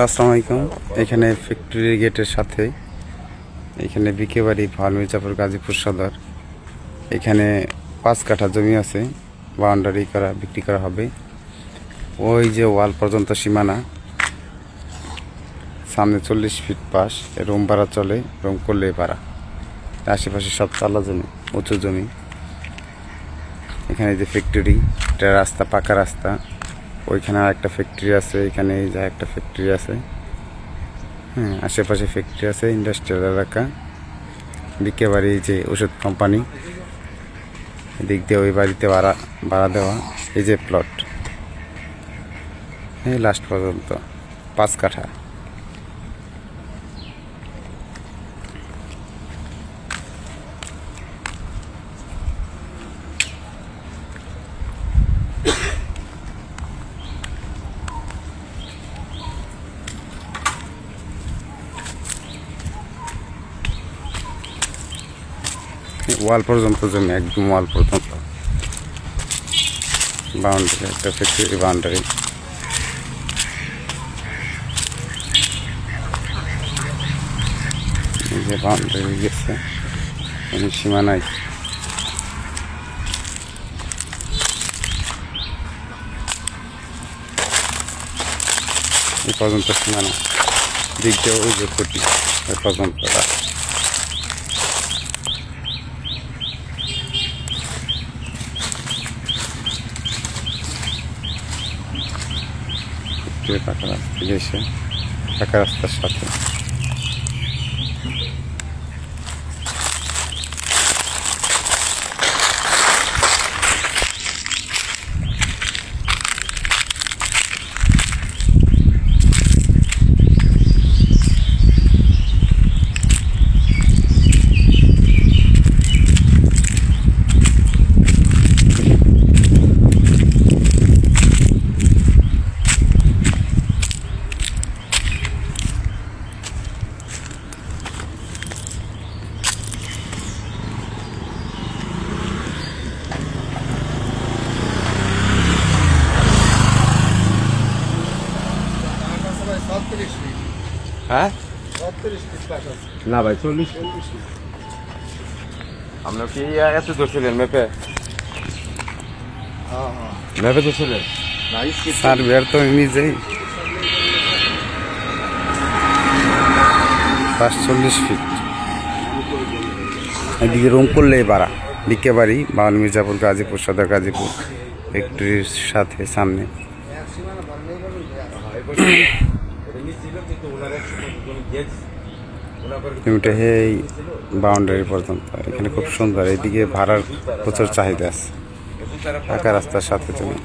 আসসালামু আলাইকুম। এখানে ফ্যাক্টরি গেটের সাথে এখানে বিকে বাড়ি ভালো মির্জাপুর গাজীপুর সদর। এখানে পাঁচ কাঠা জমি আছে, বাউন্ডারি করা, বিক্রি করা হবে। ওই যে ওয়াল পর্যন্ত সীমানা, সামনে চল্লিশ ফিট পাশ, রুম ভাড়া চলে, রুম করলে ভাড়া। আশেপাশে সব তালা জমি, উঁচু জমি। এখানে যে ফ্যাক্টরি একটা রাস্তা, পাকা রাস্তা। ওইখানে আর একটা ফ্যাক্টরি আছে, এখানে এই যা একটা ফ্যাক্টরি আছে। হ্যাঁ আশেপাশে ফ্যাক্টরি আছে ইন্ডাস্ট্রিয়াল এলাকা। বিকে বাড়ি যে ওষুধ কোম্পানি এদিক দিয়ে ওই বাড়িতে ভাড়া ভাড়া দেওয়া, এই যে প্লট এই লাস্ট পর্যন্ত, পাঁচ কাঠা। ওয়াল পর্যন্ত জমি একদম ওয়াল পর্যন্ত বাউন্ডারি একটা ফ্যাক্টরি বাউন্ডারি এই যে বাউন্ডারি গেছে কোনো সীমা নাই এই পর্যন্ত সীমানা দিক দিয়ে ওই যে কোটি এই পর্যন্ত রাস্তা একটু পাকা রাস্তা গেছে পাকা রাস্তার সাথে হ্যাঁ? না ভাই চল্লিশ। আপনার কি এত ধরছিলেন ম্যাপে ম্যাপে ধরছিলেন সার্ভেয়ার তো নিজেই পাঁচচল্লিশ ফিট এদিকে রুম করলেই বাড়া বিকে বাড়ি বাউল মির্জাপুর গাজীপুর সদর গাজীপুর ফ্যাক্টরির সাথে সামনে। জমিটা এই বাউন্ডারি পর্যন্ত এখানে খুব সুন্দর এদিকে ভাড়ার প্রচুর চাহিদা আছে। ফাঁকা রাস্তার সাথে চল্লিশ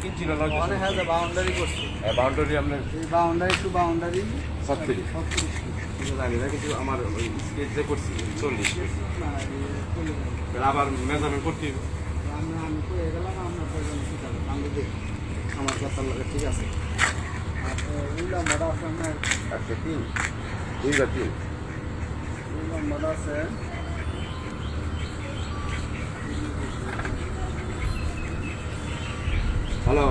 আবার মেজারমেন্ট করতে আমি আমি তো গেলাম আমরা কথা লাগে ঠিক আছে আর ওই লম্বাটা আছে আপনার একটা তিন দুই বা তিন ওই লম্বাটা আছে হ্যালো